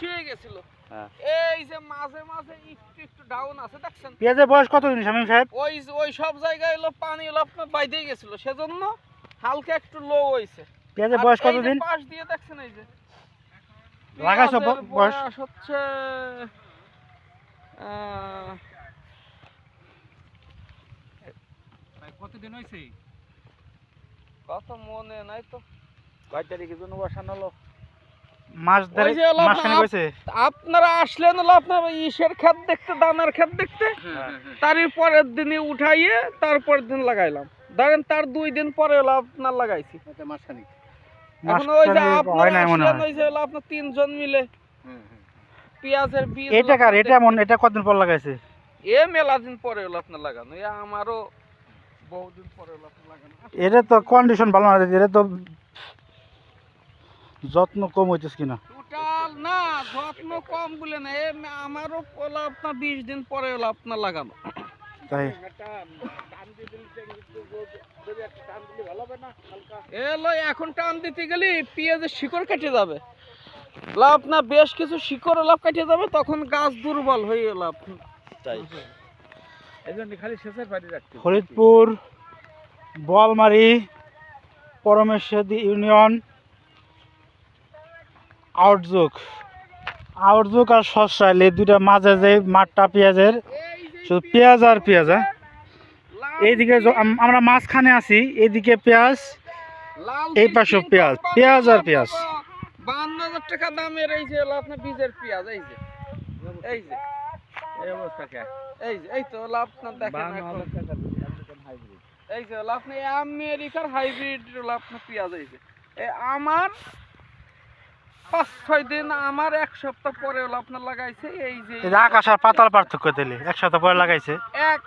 গেছিল। হ্যাঁ। এই যে মাঝে মাঝে একটু একটু ডাউন আছে দেখছেন? পেঁয়াজের বয়স কতদিন শামীম সাহেব? ওই ওই সব জায়গায় হলো পানি হলো আপনার বাইদে গেছিল সেজন্য হালকা একটু লো হয়েছে। পেঁয়াজের বয়স এই যে পাশ দিয়ে দেখছেন এই যে। লাগাইছো ব- বয়স? হচ্ছে কতদিন হয়েছে কত মনে নাই তো। কয় তারিখের জন্য বসানো হলো। মাস ধরে আপনার- হয়েছে আপনারা আসলেন হলো আপনার ইসের ক্ষেত দেখতে দানার ক্ষেত দেখতে? তারই পরের দিনে উঠাইয়ে তারপরের দিন লাগাইলাম। ধরেন তার দুই দিন পরে হলো আপনার লাগাইছি। মাসখানিক এখন ওই যে আপনারা নাই আসলেন ওই যে হলো আপনার তিনজন মিলে পেঁয়াজের বীজ এটা কার? এটা মন এটা কতদিন পর লাগাইছে? এ মেলা দিন পরে হলো আপনার লাগানো। এ আমারও বহুদিন পরে হলো আপনার লাগানো। এটা তো কন্ডিশন ভালো না এটা তো যত্ন কম হইতেছে কিনা? টোটাল না যত্ন কম বলে না। এ আমারও হলো আপনার বিশ দিন পরে হলো আপনার লাগানো। তাই? এলো এখন টান দিতে গেলে পেঁয়াজের শিকড় কেটে যাবে। লাভ না বেশ কিছু শিকড় লাভ কেটে যাবে তখন গাছ দুর্বল হয়ে গেল আপনার। তাই। খালি শেষের পানি রাখতে ফরিদপুর বলমারি পরমেশ্বরী ইউনিয়ন আউটজুক আউটজুক আর সসাইল এই দুইটা মাঝে যে মাঠটা পেঁয়াজের শুধু পেঁয়াজ আর পেঁয়াজ হ্যাঁ? এইদিকে আমরা মাঝখানে আছি এইদিকে পেঁয়াজ এই পাশেও পেঁয়াজ, পেঁয়াজ আর পেঁয়াজ। বান্ন হাজার টাকা দামের এই যে আপনার বীজের পেঁয়াজ এই যে এই যে এই অবস্থা কে? এই যে এই তো আপনার দেখেন এই যে হলো আপনি আমেরিকার হাইব্রিড আপনার পেঁয়াজ এই যে। এই আমার পাঁচ ছয় দিন আমার এক সপ্তাহ পরে হলো আপনার লাগাইছে এই যে আকাশ আর পাতাল পার্থক্য দিলে এক সপ্তাহ পরে লাগাইছে? এক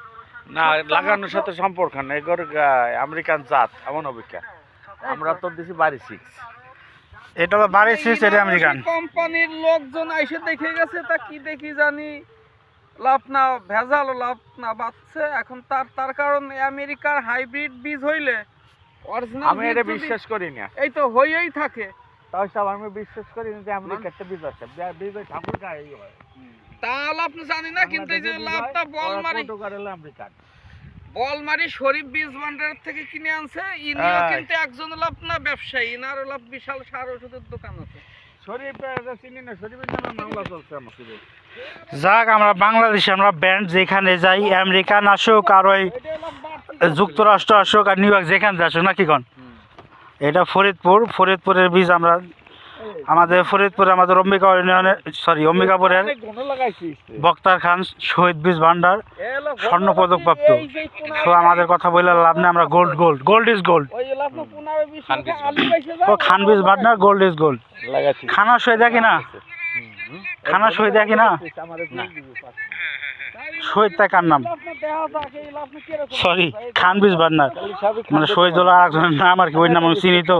না লাগানোর সাথে সম্পর্ক না এগোর আমেরিকান জাত এমন অপেক্ষা। আমরা তো দিছি বাড়ি সিক্স এটা হলো বাড়ি সিস এটা আমেরিকান। কোম্পানির লোকজন এসে দেখে গেছে তা কি দেখি জানি লাভ না ভেজাল লাভ না বাচ্চে এখন তার তার কারণ আমেরিকার হাইব্রিড বীজ হইলে অরিজিনাল আমি এটা বিশ্বাস করি না এই তো হইয়েই থাকে। তাই সব আমি বিশ্বাস করি যে আমেরিকার একটা বীজ আছে। বী- বীজ ওই ঠাকুর গায়ে হয়। তাহলে আপনি জানি না কিন্তু এই যে লাভটা পর্তুগাল হলো আমেরিকান বলমারি শরীফ বীজ ভান্ডার থেকে কিনে আনছে ইনিও হ্যাঁ। কিন্তু একজন লাভ না ব্যবসায়ী। ইনার লাভ বিশাল সার ওষুধের দোকান আছে। যাক আমরা বাংলাদেশে আমরা ব্যান্ড যেখানে যাই আমেরিকান আসুক আর ওই যুক্তরাষ্ট্র আসুক আর নিউ ইয়র্ক যেখানে আসুক নাকি কন? এটা ফরিদপুর ফরিদপুরের বীজ আমরা আমাদের ফরিদপুরে আমাদের অম্বিকা ইউনিয়নের সরি অম্বিকাপুরের। বক্তার খান শহীদ বীজ ভান্ডার স্বর্ণ পদক প্রাপ্ত। তো আমাদের কথা বললে লাভ নেই আমরা gold gold gold is gold ও খান বীজ ভান্ডার গোল্ড ইজ গোল্ড। খানা সই দেখি না। খানা সই দেখি না আমাদের ফুল দিবি পাঁচ। শহীদ তাই কার নাম। সরি অবস্থা? এই খান বীজ ভান্ডার তাহলে সবই মানে শহীদ হলো আর একজনের নাম আর কি, ওই নাম আমি চিনি তো।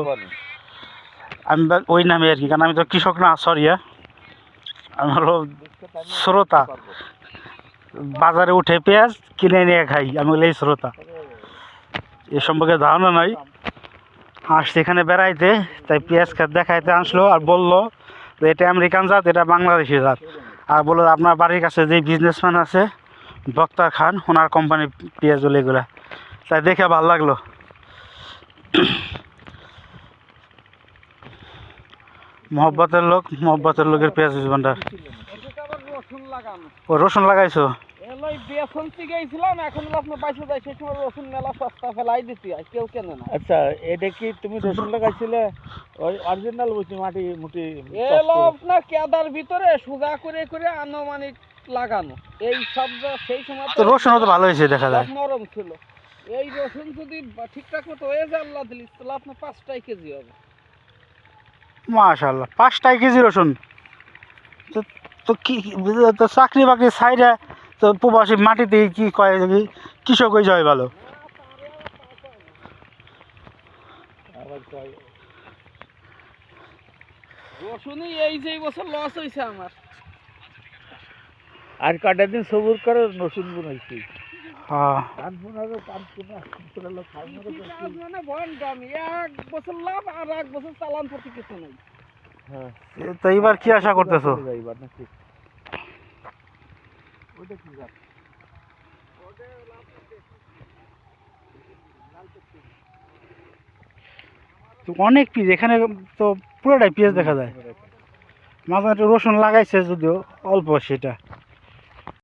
আমি ওই নামে আর কি, কারণ আমি তো কৃষক না সরি হ্যাঁ। আমি হলো শ্রোতা। বাজারে উঠে পেঁয়াজ কিনে নিয়ে খাই, আমি এই শ্রোতা, এ সম্পর্কে ধারণা নাই। আসছে এখানে বেড়াইতে, তাই পেঁয়াজ খাত দেখাইতে আসলো আর বলল যে এটা আমেরিকান জাত, এটা বাংলাদেশি জাত। আর বলল আপনার বাড়ির কাছে যে বিজনেসম্যান আছে বক্তার খান ওনার কোম্পানি পেঁয়াজ হলো এগুলা। তাই দেখে ভালো লাগল। মহব্বতের লোক মহব্বতের লোকের পেঁয়াজ ভান্ডার। ও রসুন লাগাইছো? এ বেসন গেছিলাম এখন হলো আপনার বাইশে যায় সেই সময় রসুন মেলা সস্তা ফেলাই কেউ কেনে না। আচ্ছা এটা কি তুমি রসুন লাগাইছিলে? ওই অরিজিনাল বুঝি মাটি আপনার কেদার ভিতরে সুগা করে করে আনুমানিক লাগানো। এই সব সেই সময় তো রসুনও তো ভালো হয়েছে দেখা যায়। নরম ছিল। এই রসুন যদি ঠিকঠাক মতো হয়ে যায় আল্লাহ দিলি তাহলে আপনার পাঁচটাই কেজি হবে। মাশাল্লাহ পাঁচটাই কেজি রসুন? তো তো কি তো চাকরি বাকরি সাইডে তো প্রবাসী মাটিতে কি কয় কৃষক হয়ে যায় ভালো? রসুনই এই যে বছর লস হয়েছে আমার। আর কটা দিন সবুর করে রসুন বুনাইছি। হ্যাঁ। মানে ভয়ঙ্কর আমি এক বছর লাভ আর এক বছর চালান প্রতি কিছু নেই। হ্যাঁ। তো এবার কি আশা করতেছো? তো অনেক পিস এখানে তো পুরোটাই পেঁয়াজ দেখা যায়। মাঝে একটু রসুন লাগাইছে যদিও অল্প সেটা।